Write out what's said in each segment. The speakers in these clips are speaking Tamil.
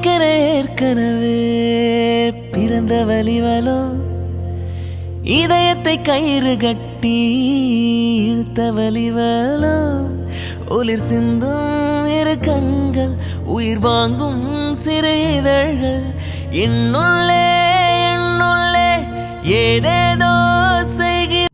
நினைக்கிற ஏற்கனவே. பிறந்த வலிவலோ இதயத்தை கயிறு கட்டி இழுத்த வலிவலோ ஒளிர் சிந்தும் இரு கண்கள் உயிர் வாங்கும் சிறு இதழ்கள் என்னுள்ளே என்னுள்ளே ஏதேதோ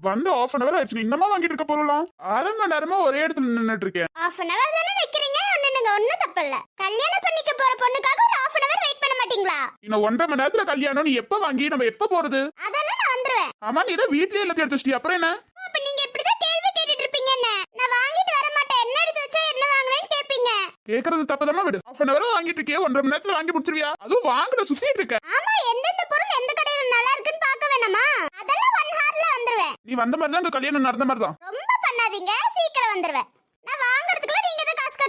வந்து ஆஃப் அன் அவர் ஆயிடுச்சு இன்னமா வாங்கிட்டு இருக்க போறலாம்? அரை மணி நேரமா ஒரே இடத்துல நின்னுட்டு இருக்கேன். Half அன் அவர் தானே வைக்கிறீங்க ஒண்ணுங்க ஒண்ணும் தப்பில்ல. கல்யாணம் பண்ணிக்க போற பொண்ணுக்காக ஒரு half அன் அவர் வெயிட் பண்ண மாட்டீங்களா? இன்னும் ஒன்றரை மணி நேரத்துல கல்யாணம். நீ எப்ப வாங்கி நம்ம எப்ப போறது? அதெல்லாம் நான் வந்துருவேன். ஆமா நீ தான் வீட்லயே எல்லாத்தையும் எடுத்து வச்சிட்டியா? அப்புறம் என்ன? அப்ப நீங்க இப்படிதான் கேள்வி கேட்டுட்டு இருப்பீங்க என்ன? நான் வாங்கிட்டு வர மாட்டேன். என்ன எடுத்து வச்சா என்ன வாங்குறேன்னு கேப்பீங்க. கேக்குறது தப்பதாம விடு. ஆஃப் அன் அவர் வாங்கிட்டு இருக்கியே ஒன்றரை மணி நேரத்துல வாங்கி முடிச்சிருவியா? அதுவும் வாங்கல சுத்திட்டு இருக்க. ஆமா எந்தெந்த பொருள் எந்த கடையில நல்லா இருக்குன்னு பார்க்க வேணாமா? அதெல்லாம் ஒன் ஹார்ல வந்துருவேன். நீ வந்த மாதிரி தான் கல்யாணம் நடந்த மாதிரி தான் ரொம்ப பண்ணாதீங்க. சீக்கிரம் வந்துருவேன். நீங்க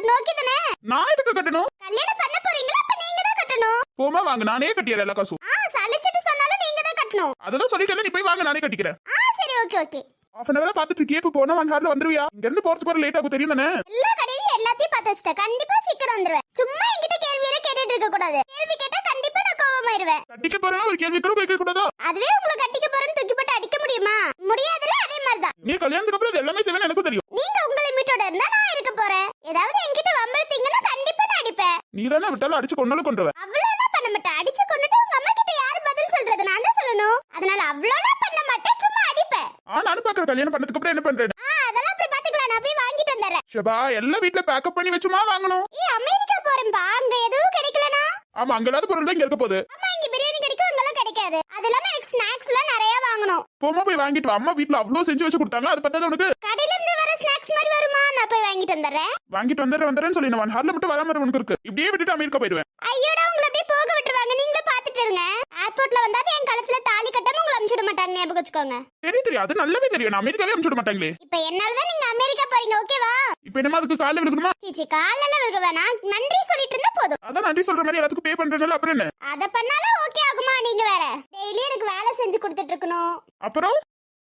தான் கட்டணும் ஓகே தானே? நான் எதுக்கு கட்டணும்? கல்யாணம் பண்ண போறீங்களா? அப்ப நீங்க தான் கட்டணும். போமா வாங்க. நானே கட்டிடுறேன் எல்லா காசும். ஆ சலிச்சிட்டு சொன்னாலும் நீங்க தான் கட்டணும். அதெல்லாம் சொல்லிட்டேன் நீ போய் வாங்க நானே கட்டிக்கிறேன். ஆ சரி okay okay. Half an hour பாத்துட்டு இருக்கியே இப்ப போனா ஒன் ஹார்ல வந்துருவியா? இங்க இருந்து போறதுக்கு வர லேட் ஆகும் தெரியும் தானே? எல்லா கடையிலும் எல்லாத்தையும் பார்த்து வச்சிட்டேன். கண்டிப்பா சீக்கிரம் வந்துருவேன். சும்மா என்கிட்ட கேள்வியில கேட்டுட்டு இருக்க கூடாது. கேள்வி கேட்டா கண்டிப்பா நான் கோவமாயிருவேன். கட்டிக்க போறேன்னா ஒரு கேள்வி கூட கேட்க கூடாதா? அதுவே உங்களை கட்டிக்க போறேன்னு தூக்கி போட்டு அடிக்க முடியுமா? முடியாதுல அதே மாதிரிதான். நீ கல்யாணத்துக்கு அப்புறம் எல்லாமே எனக்கும் தெரியும். நீங்க உங்க லிமிட்டோட இருந்தா நான் இருக்க போறேன். ஏதாவது என்கிட்ட வம்பளத்தீங்கன்னா கண்டிப்பா நான் அடிப்பேன் நீ தானே விட்டாலும் அடிச்சு கொண்டாலும் கொண்டுருவேன் அவ்வளோலாம் பண்ண மாட்டேன் அடிச்சு கொண்டுட்டு உங்க அம்மா கிட்ட யாரு பதில் சொல்றது? நான் தான் சொல்லணும். அதனால அவ்வளோலாம் பண்ண மாட்டேன் சும்மா அடிப்பேன் ஆ நானும் பாக்குறேன். கல்யாணம் பண்ணதுக்கு அப்புறம் என்ன பண்றேன் ஆ அதெல்லாம் அப்புறம் பாத்துக்கலாம். நான் போய் வாங்கிட்டு வந்துடுறேன். ஷபா எல்லாம் வீட்ல பேக்கப் பண்ணி வச்சுமா வாங்கணும்? ஏ அமெரிக்கா போறேன்பா. அங்க எதுவும் கிடைக்கலனா? ஆமா அங்க இல்லாத பொருள் தான் இங்க இருக்க போகுது. அம்மா இங்க பிரியாணி கிடைக்கும் அங்கெல்லாம் கிடைக்காது. அது இல்லாம எனக்கு ஸ்நாக்ஸ் எல்லாம் நிறைய வாங்கணும். போமா போய் வாங்கிட்டு வா. அம்மா வீட்ல அவ்வளவு செஞ்சு வச்சு கொடுத்தாங்க அது பத்தாது உனக்கு? கடையில இருந்து வர ஸ்நாக்ஸ் மாதிரி வருமா நான் போய் வாங்கிட்டு வந்துடுறேன். வாங்கிட்டு வந்துடுறேன் வந்துடுறேன்னு சொல்லி நான் ஒன் ஹார்ல மட்டும் வராம உனக்கு இருக்கு. இப்படியே விட்டுட்டு அமெரிக்கா போயிடுவேன். ஐயோடா உங்களை அப்படியே போக விட்டுருவாங்க. நீங்களும் பாத்துட்டு இருங்க. ஏர்போர்ட்ல வந்தாது என் கழுத்துல தாலி கட்டாம உங்களை அனுப்பிச்சு மாட்டாங்க ஞாபகம் வச்சுக்கோங்க. தெரியும் தெரியும் அது நல்லாவே தெரியும். நான் அமெரிக்காவே அனுப்பிச்சு மாட்டாங்களே. இப்ப என்னாலதான் நீங்க அமெரிக்கா போறீங்க ஓகேவா இப்போ என்னமா அதுக்கு காலைல விடுக்கணுமா சீச்சி காலையில விழுக வேணாம் நன்றி சொல்லிட்டு இருந்தா போதும். அதான் நன்றி சொல்ற மாதிரி எல்லாத்துக்கும் பே பண்றதுனால அப்புறம் என்ன? அத பண்ணாலும் ஓகே ஆகுமா நீங்க வேற? டெய்லி எனக்கு வேலை செஞ்சு கொடுத்துட்டு இருக்கணும். அப்புறம்?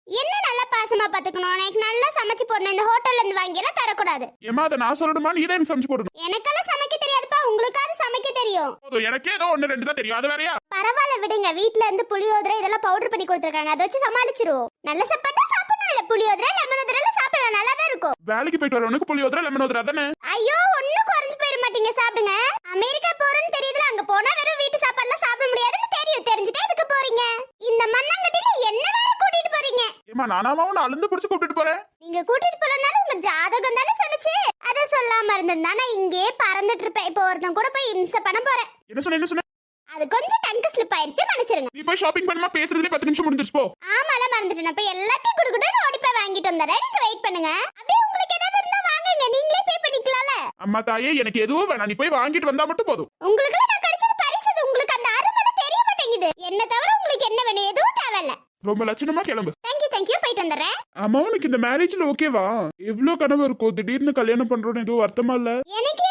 என்ன நல்லா பாசமா பாத்துக்கணும்? எனக்கு நல்லா சமைச்சு போடணும். இந்த ஹோட்டல்ல இருந்து வாங்கி எல்லாம் தரக்கூடாது. ஏமா அதை நான் சொல்லணுமா? நீ தான் சமைச்சு போடணும். எனக்கெல்லாம் சமைக்க தெரியாதுப்பா. உங்களுக்காவது சமைக்க தெரியும். போதும். எனக்கே ஏதோ ஒன்னு ரெண்டு தான் தெரியும். அது வேறயா? பரவாயில்ல விடுங்க. வீட்ல இருந்து புளியோதரை இதெல்லாம் பவுடர் பண்ணி கொடுத்துருக்காங்க. அதை வச்சு சமாளிச்சிருவோம். நல்ல சாப்பாட்டா சாப்பிடணும். இல்ல புளியோதரை லெமன் உதிரை சாப்பிடலாம் நல்லா தான் இருக்கும். வேலைக்கு போயிட்டு வரவனுக்கு புளியோதரை லெமன் ஓதுரா தானே ஐயோ ஒண்ணும் குறைஞ்சு போயிட மாட்டீங்க சாப்பிடுங்க. அமெரிக்கா போறேன்னு தெரியுதுல அங்க போனா வெறும் வீட்டு சாப்பாடுலாம் சாப்பிட முடியாதுன்னு தெரியும். தெரிஞ்சுட்டே எதுக்கு போறீங்க? இந்த மண்ணாங்கட்டில என்ன வேற கூட்டிட்டு போறீங்க? ஏமா நானாமா உன்னை அழுந்து பிடிச்சு கூப்பிட்டு போறேன்? நீங்க கூட்டிட்டு போறனால உங்க ஜாதகம் தானே சொன்னுச்சு அத சொல்லாம இருந்திருந்தா நான் இங்கேயே பறந்துட்டு இருப்பேன். இப்போ ஒருத்தன் கூட போய் இம்சை பண்ண போறேன். என்ன சொன்ன என்ன சொன்ன? அது கொஞ்சம் டங்கு ஸ்லிப் ஆயிருச்சு மன்னிச்சிருங்க நீ போய் ஷாப்பிங் பண்ணுமா? பேசுறதுலே பத்து நிமிஷம் முடிஞ்சிருச்சு போ. ஆமால மறந்துட்டேன். அப்ப எல்லாத்தையும் குடுக்குட்டு ஓடி போய் வாங்கிட்டு வந்துடுறேன். நீங்க வெயிட் பண்ணுங்க. அப்படியே உங்களுக்கு ஏதாவது இருந்தா வாங்குங்க. நீங்களே பே பண்ணிக்கலாம்ல. அம்மா தாயே எனக்கு எதுவும் வேணாம். நீ போய் வாங்கிட்டு வந்தா மட்டும் போதும். உங்களுக்கு நான் கிடைச்சது பரிசு அது. உங்களுக்கு அந்த அருமை தெரிய மாட்டேங்குது. என்ன தவிர உங்களுக்கு என்ன வேணும்? எதுவும் தேவையில்ல. ரொம்ப லட்சணமா கிளம்பு. தேங்க்யூ தேங்க்யூ போயிட்டு வந்துடுறேன். அம்மா உனக்கு இந்த மேரேஜ்ல ஓகேவா எவ்வளவு கனவு இருக்கும்? திடீர்னு கல்யாணம் பண்றோம்னு எதுவும் வருத்தமா இல்ல? எனக்கே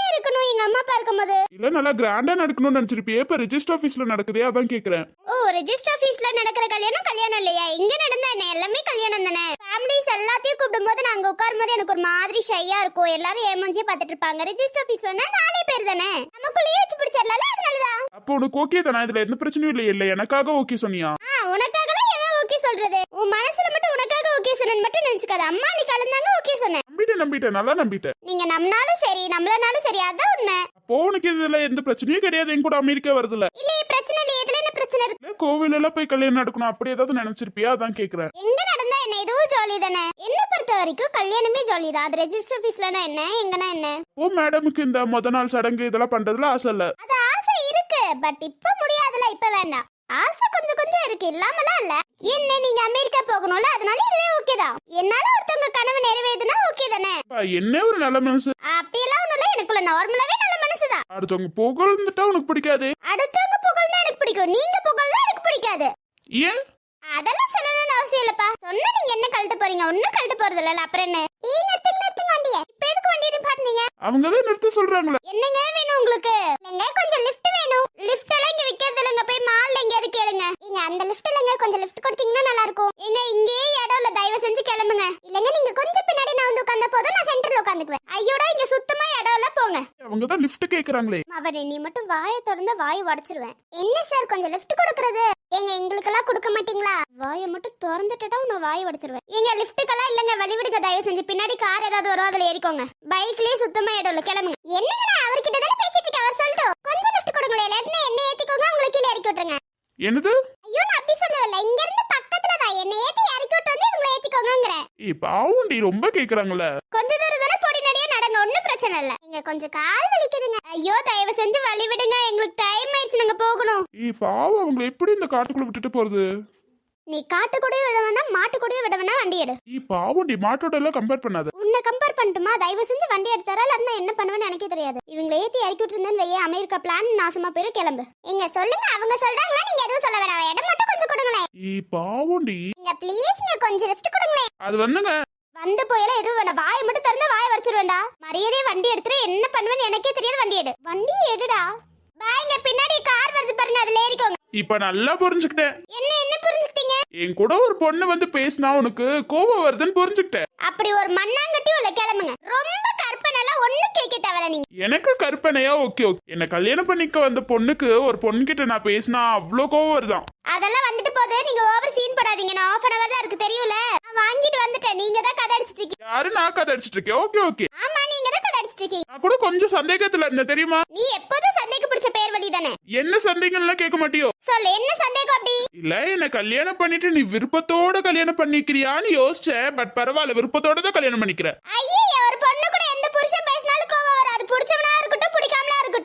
எங்க அம்மா அப்பா இருக்கும்போது இல்ல நல்லா கிராண்டா நடக்கணும்னு நினைச்சிருப்பியே இப்ப ரெஜிஸ்டர் ஆபீஸ்ல நடக்குதே அதான் கேக்குறேன். ஓ ரெஜிஸ்டர் ஆபீஸ்ல நடக்கிற கல்யாணம் கல்யாணம் இல்லையா? எங்க நடந்தா என்ன? எல்லாமே கல்யாணம் தானே? ஃபேமிலிஸ் எல்லாத்தையும் கூப்பிடும்போது நாங்க உட்காரும் போது எனக்கு ஒரு மாதிரி ஷையா இருக்கும். எல்லாரும் ஏமாஞ்சியே பார்த்துட்டு இருப்பாங்க. ரெஜிஸ்டர் ஆபீஸ்ல நாலே பேர் தானே? நமக்குள்ளேயே வச்சு பிடிச்சிடலாம் அதனாலதான் அப்போ உனக்கு ஓகே தானே? இதுல எந்த பிரச்சனையும் இல்ல இல்ல எனக்காக ஓகே சொன்னியா? ஆ உனக்காகலாம் எவன் ஓகே சொல்றது. உன் மனசுல மட்டும் உனக்காக ஓகே சொன்னேன்னு மட்டும் நினைச்சுக்காத. அம்மா நீ கலந்தாங்க ஓகே சொன்னேன். நம்பிட்டேன் நம்பிட்டேன். நல்லா நம்பிட்டேன். நீங்க நம்பினாலும் சரி நம்மளனாலும் சரி அதான் உண்மை. அப்போ உனக்கு இதுல எந்த பிரச்சனையும் கிடையாது. என் கூட அமெரிக்கா வருதுல. இல்லையே பிரச்சனை இல்லை. எதுல என்ன பிரச்சனை இருக்கு? இல்ல கோவில் எல்லாம் போய் கல்யாணம் நடக்கணும். அப்படி ஏதாவது நினைச்சிருப்பியா? அதான் கேக்குறேன். எங்க நடந்தா என்ன? இதுவும் ஜாலி தானே என்ன பொறுத்த வரைக்கும் கல்யாணமே ஜாலி தான் அது ரெஜிஸ்டர் ஆபீஸ்லனா என்ன? எங்கன்னா என்ன? ஓ மேடமுக்கு இந்த முத நாள் சடங்கு இதெல்லாம் பண்றதுல ஆசை இல்ல. அது ஆசை இருக்கு. பட் இப்ப முடியாதுல. இப்ப வேண்டாம். ஆசை கொஞ்சம் கொஞ்சம் இருக்கு. இல்லாமலாம் இல்ல. என்ன நீங்க அமெரிக்கா போகணும்ல அதனால இதுவே ஓகே தான் என்னால ஒருத்தவங்க கனவு நிறைவேதுனா ஓகே தானே அப்பா, என்ன ஒரு நல்ல மனசு? அப்படியெல்லாம் ஒண்ணும் இல்ல. எனக்குள்ள நார்மலாவே நல்ல மனசுதான். அடுத்தவங்க புகழ்ந்துட்டா உனக்கு பிடிக்காது. அடுத்தவங்க புகழ்னா எனக்கு பிடிக்கும். நீங்க புகழ்னா எனக்கு பிடிக்காது. ஏன்? அதெல்லாம் சொல்லணும்னு அவசியம் இல்லப்பா. சொன்னா நீங்க என்ன கழட்ட போறீங்க? ஒண்ணும் கழட்ட போறது இல்ல. அப்புறம் என்ன? ஈ நிறுத்துங்க நிறுத்துங்க வண்டிய இப்ப எதுக்கு வண்டி நிப்பாட்டுனீங்க அவங்கதான் நிறுத்த சொல்றாங்களே? என்னங்க வேணும் உங்களுக்கு? இல்லங்க கொஞ்சம் லிஃப்ட் வேணும் லிஃப்ட் எல்லாம் இங்க விக்கிறது இல்லங்க போய் மால்ல எங்கயாவது கேளுங்க இங்க அந்த லிஃப்ட் இல்லங்க கொஞ்சம் லிஃப்ட் கொடுத்தீங்கன்னா நல்லா இருக்கும் எங்க இங்கேயே இடம் இல்ல தயவு செஞ்சு கிளம்புங்க இல்லங்க நீங்க கொஞ்சம் பின்னாடி நான் வந்து உட்கார்ந்த போதும் நான் சென்டர்ல உட்காந்துக்குவேன் ஐயோடா இங்க சுத்தமா இடம் இல்ல போங்க அவங்கதான் லிஃப்ட் கேக்குறாங்களே அவனை நீ மட்டும் வாயை திறந்து வாயை உடைச்சிருவேன். என்ன சார் கொஞ்சம் லிஃப்ட் கொடுக்கறது? எங்க எங்களுக்கெல்லாம் கொடுக்க மாட்டீங்களா? வாயை மட்டும் திறந்துட்டா உன்னை வாயை உடைச்சிருவேன். எங்க லிஃப்ட்டுக்கெல்லாம் இல்லங்க வழி விடுங்க தயவு செஞ்சு. பின்னாடி கார் ஏதாவது வரும் அதுல ஏறிக்கோங்க. பைக்லயே சுத்தமா இடம் இல்ல கிளம்புங்க. என்னங்க அவர்கிட்ட தானே பேசிட்டு இருக்கேன் அவர் சொல்லட்டும். கொஞ்சம் லிஃப்ட் கொடுங்களேன் இல்லாட்டினா என்ன ஏத்திக்கோங்க உங்களை கீழே இறக்கி விட்டுருங்க. என்னது? ஐயோ நான் அப்படி சொல்லல இங்க இருந்து பக்கத்துல தான். என்ன ஏத்தி இறக்கி விட்டு வந்து உங்களை ஏத்திக்கோங்கங்கறேன். ஏ பாவுண்டி ரொம்ப கேக்குறாங்கல்ல. கொஞ்ச தூரம் தானே பிரச்சனை இல்ல. இங்க கொஞ்சம் கால் வலிக்குதுங்க. ஐயோ தயவு செஞ்சு வழி விடுங்க எங்களுக்கு டைம் ஆயிடுச்சு நாங்க போகணும். ஏ பாவம் அவங்களை எப்படி இந்த காட்டுக்குள்ள விட்டுட்டு போறது? நீ காட்டு கூடயே விட வேணாம் மாட்டு கூடயே விட வேணாம் வண்டி எடு. ஏ பாவண்டி மாட்டோட எல்லாம் கம்பேர் பண்ணாத. உன்னை கம்பேர் பண்ணட்டுமா? தயவு செஞ்சு வண்டி எடுத்தாரா இல்ல என்ன பண்ணுவேன்னு எனக்கே தெரியாது. இவங்களை ஏத்தி இறக்கி விட்டுருந்தேன்னு வையே அமெரிக்கா பிளான் நாசமா போயிரும் கிளம்பு. இங்க சொல்லுங்க அவங்க சொல்றாங்களா நீங்க எதுவும் சொல்ல வேணாம். இடம் மட்டும் கொஞ்சம் கொடுங்களேன். ஏ பாவண்டி. இங்க ப்ளீஸ்ங்க கொஞ்சம் லிஃப்ட் கொடுங்களேன். அது வந்துங்க. வந்து போயெல்லாம் எதுவும் வேணாம் வாயை மட்டும் திறந்தா வாயை வச்சிருவேன்டா மரியாதையே வண்டி எடுத்துட்டு என்ன பண்ணுவேன்னு எனக்கே தெரியாது வண்டி எடு. வண்டி எடுடா. பாய்ங்க பின்னாடி கார் வருது பாருங்க அதுல ஏறிக்கோங்க. இப்ப நல்லா புரிஞ்சுக்கிட்டேன். என்ன என்ன புரிஞ்சுக்கிட்டீங்க? என் கூட ஒரு பொண்ணு வந்து பேசினா உனக்கு கோபம் வருதுன்னு புரிஞ்சுக்கிட்டேன். அப்படி ஒரு மண்ணாங்கட்டியும் கற்பனையா ஓகே ஓகே என்ன கல்யாணம் பண்ணிக்க வந்த பொண்ணுக்கு ஒரு பொண்ணுகிட்ட நான் பேசினா அவ்வளோ கோவம் வருதான். அதெல்லாம் வந்துட்டு போகுது நீங்க ஓவர் சீன் போடாதீங்க. நான் ஆஃப் அன் அவர் தான் இருக்கு தெரியும்ல? நான் வாங்கிட்டு வந்துட்டேன். நீங்க தான் கதை அடிச்சிட்டு இருக்கீங்க. யாரு நான் கதை அடிச்சிட்டு இருக்கேன்? ஓகே ஓகே ஆமா நீங்க தான் கதை அடிச்சிட்டு இருக்கீங்க. நான் கூட கொஞ்சம் சந்தேகத்துல இருந்தேன் தெரியுமா? நீ எப்போதும் சந்தேக பிடிச்ச பேர் வழி தானே? என்ன சந்தேகம்லாம் கேட்க மாட்டியோ? சொல்லு என்ன சந்தேகம் அப்படி? இல்ல என்ன கல்யாணம் பண்ணிட்டு நீ விருப்பத்தோட கல்யாணம் பண்ணிக்கிறியான்னு யோசிச்சேன். பட் பரவாயில்ல விருப்பத்தோட தான் கல்யாணம் பண்ணிக்கிறேன். ஐயே ஒரு பொண்ணு கூட எந்த புருஷன் பேசினாலும் கோவம் வரும் அது பிடிச்சவனா இருக்கட்டும்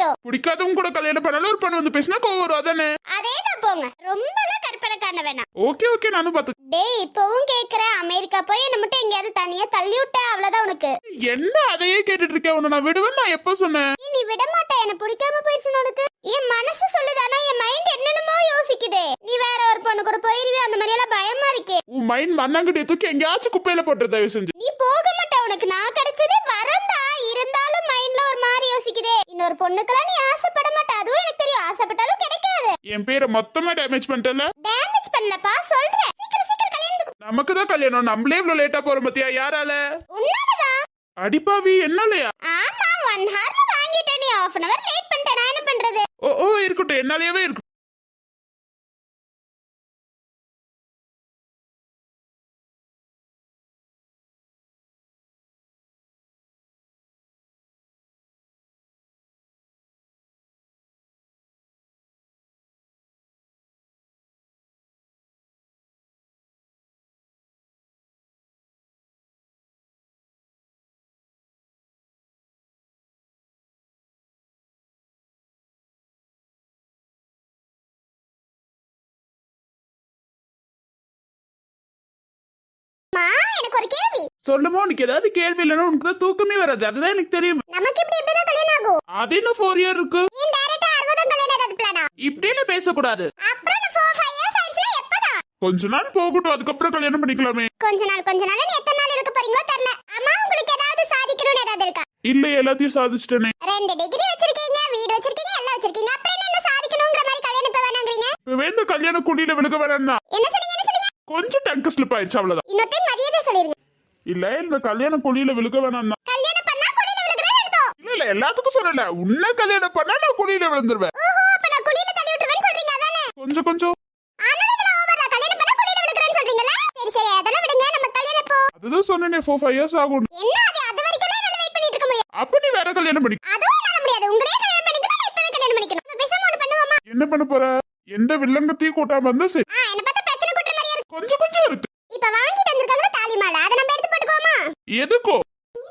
இருக்கட்டும் பிடிக்காதவங்க கூட கல்யாணம் பண்ணாலும் ஒரு பொண்ணு வந்து பேசினா கோவம் வரும் அதானே? அதே தான் போங்க. ரொம்பலாம் கற்பனை காண வேணாம். ஓகே ஓகே நானும் பாத்து டேய் இப்பவும் கேக்குறேன் அமெரிக்கா போய் என்ன மட்டும் எங்கேயாவது தனியா தள்ளி விட்ட அவ்வளவுதான் உனக்கு. என்ன அதையே கேட்டுட்டு இருக்கேன் உன்னை நான் விடுவேன் நான் எப்போ சொன்னேன்? நீ விட மாட்ட என்ன பிடிக்காம போயிருச்சு உனக்கு. என் மனசு சொல்லுது ஆனா என் மைண்ட் என்னென்னமோ யோசிக்குதே. நீ வேற ஒரு பொண்ணு கூட போயிருவே அந்த மாதிரி எல்லாம் பயமா இருக்கே. உன் மைண்ட் மண்ணாங்கட்டியை தூக்கி எங்கேயாச்சும் குப்பையில போட்டு தயவு செஞ்சு. நீ போக மாட்ட உனக்கு. நான் கிடைச்சதே வரந்தா. இருந்தாலும் மைண்ட்ல ஒரு மாதிரி யோசிக்குதே. இன்னொரு பொண்ணுக்கெல்லாம் நீ ஆசைப்பட மாட்ட அதுவும் எனக்கு தெரியும். ஆசைப்பட்டாலும் கிடைக்காது. என் பேரை மொத்தமா டேமேஜ் பண்ணிட்டல டேமேஜ் பண்ணலப்பா. சொல்றேன். நமக்கு தான் கல்யாணம். நம்மளே இவ்வளவு லேட்டா போறோம் பத்தியா? யாரால? அடிப்பாவி என்னாலயா? ஆமா ஒன் ஹவர்ல வாங்கிட்டேன் நீ. ஆஃப் அன் அவர் லேட் பண்ணிட்டேன். நான் என்ன பண்றது? ஓ ஓ இருக்கட்டும். என்னாலயவே இருக்கு எனக்கு ஒரு கேள்வி. சொல்லுமா உனக்கு ஏதாவது கேள்வி இல்லைன்னா உனக்கு தான் தூக்கமே வராது. அதுதான் எனக்கு தெரியும். நமக்கு இப்படி எப்படிதான் கல்யாணம் ஆகும்? அது என்ன ஃபோர் இயர் இருக்கு? ஏன் டைரக்டா அறுபதாம் கல்யாணம் ஏதாவது பிளானா இப்படின்னு பேசக்கூடாது. அப்புறம் நான் ஃபோர் ஃபைவ் இயர்ஸ் ஆயிடுச்சுன்னா எப்பதான்? கொஞ்ச நாள் போகட்டும் அதுக்கப்புறம் கல்யாணம் பண்ணிக்கலாமே. கொஞ்ச நாள் கொஞ்ச நாள். எத்தனை நாள் இருக்க போறீங்களோ தெரியல. அம்மா உங்களுக்கு ஏதாவது சாதிக்கணும்னு ஏதாவது இருக்கா? இல்ல எல்லாத்தையும் சாதிச்சிட்டேனே. ரெண்டு டிகிரி வச்சிருக்கீங்க வீடு வச்சிருக்கீங்க எல்லாம் வச்சிருக்கீங்க. அப்புறம் என்ன சாதிக்கணுங்கிற மாதிரி கல்யாணம் இப்ப வேணாங்கிறீங்க? இப்ப இந்த கல்யாண குடியில விழுக வேணாம்னா என்ன கொஞ்சம் டங்க் ஸ்லிப் ஆயிடுச்சு அவ்வளவுதான். இன்னொரு மரியாதை சொல்லிருங்க. இல்ல இந்த கல்யாண குழியில விழுக வேணாம்னா. கல்யாணம் பண்ணா குழியில விழுகிறேன்னு அர்த்தம் இல்ல இல்ல எல்லாத்துக்கும் சொல்லல. உன்ன கல்யாணம் பண்ணா நான் குழியில விழுந்துருவேன். ஓஹோ அப்ப நான் குழியில தள்ளி விட்டுருவேன்னு சொல்றீங்க அதானே? கொஞ்சம் கொஞ்சம். தான் கல்யாணம் கல்யாணம் அதுதான் சொன்னேனே ஃபோர் ஃபைவ் இயர்ஸ் ஆகும் என்ன அது? அது வரைக்கும் என்னால வெயிட் பண்ணிட்டு இருக்க முடியும் அப்ப நீ வேற கல்யாணம் பண்ணி அதுவும் என்னால முடியாது. உங்களே கல்யாணம் பண்ணிக்கணும் நான் இப்பவே கல்யாணம் பண்ணிக்கணும். நம்ம பேசாம ஒண்ணு பண்ணுவோமா? என்ன பண்ண போற? எந்த வில்லங்கத்தையும் கூட்டாம இருந்தா சரி என்ன பார்த்தா பிரச்சனை கூட்டுற மாதிரியா இருக்கு கொஞ்சம் கொஞ்சம் இருக்கு. இப்ப வாங்கிட்டு வந்திருக்காங்க தாலி மாலை அதை நம்ம எடுத்து போட்டுக்குவோமா? எதுக்கோ?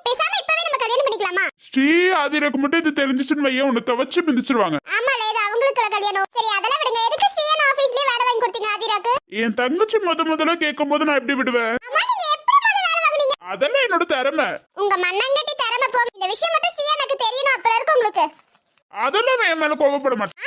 பேசாம இப்பவே நம்ம கல்யாணம் பண்ணிக்கலாமா? ஸ்ரீ ஆதிரக்கு மட்டும் இது தெரிஞ்சிச்சுன்னு வைய உன்னை துவச்சு மிதிச்சிருவாங்க. ஆமா இது அவங்களுக்கு கல்யாணம். சரி அதெல்லாம் விடுங்க. எதுக்கு ஸ்ரீயன் ஆபீஸ்லயே வேலை வாங்கி கொடுத்தீங்க ஆதிராக்கு? என் தங்கச்சி முத முதல்ல கேட்கும் போது நான் எப்படி விடுவேன்? அம்மா நீங்க எப்படி முதல்ல வேலை வாங்குனீங்க? அதெல்லாம் என்னோட திறமை. உங்க மண்ணங்கட்டி திறமை போ இந்த விஷயம் மட்டும் ஸ்ரீயனுக்கு தெரியணும் அப்புறம் இருக்கு உங்களுக்கு. அதெல்லாம் என் மேல கோவப்பட மாட்டேன்.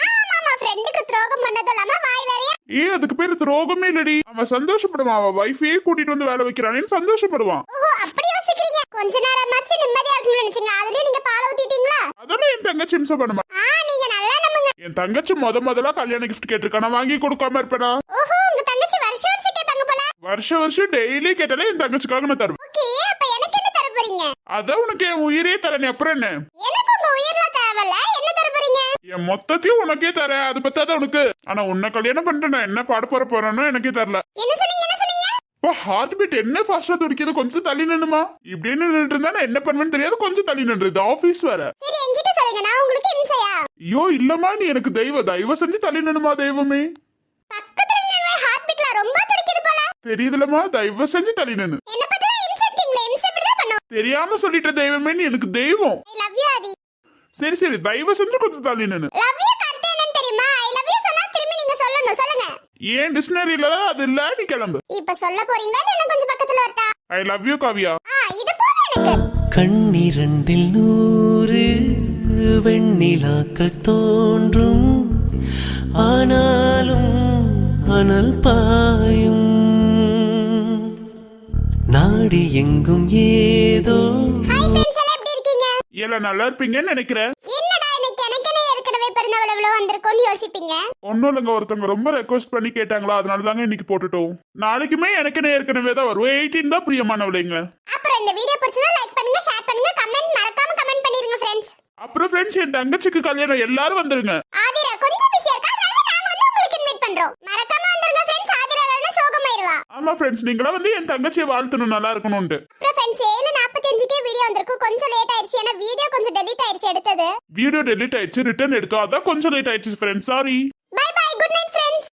ஃப்ரெண்டுக்கு துரோகம் பண்ணது இல்லாம வாய் வேறையா? ஏ அதுக்கு பேரு துரோகமே இல்லடி. அவன் சந்தோஷப்படுவான். அவன் வைஃபையே கூட்டிட்டு வந்து வேலை வைக்கிறானேன்னு சந்தோஷப்படுவான். ஓஹோ அப்படி யோசிக்கிறீங்க. கொஞ்ச நேரமாச்சு நிம்மதியா இருக்கணும்னு நினைச்சீங்க அதுலயே நீங்க பால் ஊத்திட்டீங்களா? அதெல்லாம் என் தங்கச்சி இம்சம் பண்ண மாட்டா. ஆ நீங்க நல்லா நம்புங்க. என் தங்கச்சி முத முதல்ல கல்யாண கிஃப்ட் கேட்டிருக்கா. நான் வாங்கி கொடுக்காம இருப்பேனா? ஓஹோ உங்க தங்கச்சி வருஷம் வருஷம் கேட்பாங்க போல. வருஷம் வருஷம் டெய்லி கேட்டாலே என் தங்கச்சிக்காக நான் தருவேன். ஓகே அப்ப எனக்கு என்ன தர போறீங்க? அதான் உனக்கு என் உயிரே தரேன். அப்புறம் என்ன என் மொத்தத்தையும் உனக்கே தரேன். அது பத்தாத உனக்கு? ஆனா உன்னை கல்யாணம் பண்ணிட்டு நான் என்ன பாட போற போறேன்னு எனக்கே தரல இப்போ ஹார்ட் பீட் என்ன ஃபாஸ்டா துடிக்குது? கொஞ்சம் தள்ளி நின்னுமா இப்படியே நின்றுட்டு இருந்தா நான் என்ன பண்ணுவேன்னு தெரியாது. கொஞ்சம் தள்ளி நின்றுது ஆபீஸ் வேற. ஐயோ இல்லம்மா நீ எனக்கு தெய்வ தயவு செஞ்சு தள்ளி நின்னுமா தெய்வமே. தெரியுதுலமா தயவு செஞ்சு தள்ளி நின்னு. தெரியாம சொல்லிட்ட தெய்வமே நீ எனக்கு தெய்வம். சரி சரி தயவு செஞ்சு கொஞ்சம் தள்ளி நின்னு லவ் யூ கருத்து என்னன்னு தெரியுமா? ஐ லவ் யூ சொன்னா திரும்பி நீங்க சொல்லணும் சொல்லுங்க. ஏன் டிக்ஷனரியில அது இல்ல நீ கிளம்பு. இப்ப சொல்ல போறீங்களா இன்னும் கொஞ்சம் பக்கத்துல வரட்டா ஐ லவ் யூ காவியா. ஆ இது போதும் எனக்கு. கண்ணிரண்டில் நூறு வெண்ணிலாக்கள் தோன்றும். ஆனாலும் அனல் பாயும். நாடி எங்கும் ஏதோ ஏல நல்லா இருப்பீங்கன்னு நினைக்கிறேன் என்னடா இன்னைக்கு எனக்கென ஏற்கனவே பிறந்தவள இவ்வளவு வந்திருக்கோம்னு யோசிப்பீங்க? ஒன்னும் இல்லைங்க ஒருத்தவங்க ரொம்ப ரெக்வஸ்ட் பண்ணி கேட்டாங்களா அதனால தாங்க இன்னைக்கு போட்டுட்டோம். நாளைக்குமே எனக்கு ஏற்கனவே தான் வரும். எயிட்டீன் தான் பிரியமானவளைங்க. அப்புறம் இந்த வீடியோ பிடிச்சதா லைக் பண்ணுங்க ஷேர் பண்ணுங்க கமெண்ட் மறக்காம கமெண்ட் பண்ணிருங்க ஃப்ரெண்ட்ஸ் அப்புறம் ஃப்ரெண்ட்ஸ் என் தங்கச்சிக்கு கல்யாணம் எல்லாரும் வந்துருங்க ஆதிரா கொஞ்சம் பிஸியா இருக்கா அதனால நாங்க வந்து உங்களுக்கு இன்வைட் பண்றோம் மறக்காம வந்துருங்க ஃப்ரெண்ட்ஸ் ஆதிரா இல்லைன்னா சோகமாயிருவா ஆமா ஃப்ரெண்ட்ஸ் நீங்களாம் வந்து என் தங்கச்சியை வாழ்த்தணும் நல்லா அப்புறம் ஃப்ரெண்ட்ஸ் ஏழு நாற்பத்தஞ்சுக்கே வீடியோ வந்திருக்கும் கொஞ்சம் லேட் ஆயிடுச்சு. ஏன்னா வீடியோ கொஞ்சம் டெலிட் ஆயிடுச்சு எடுத்தது. வீடியோ டெலிட் ஆயிடுச்சு. ரிட்டர்ன் எடுத்தோம் அதான் கொஞ்சம் லேட் ஆயிடுச்சு friends sorry bye bye good night friends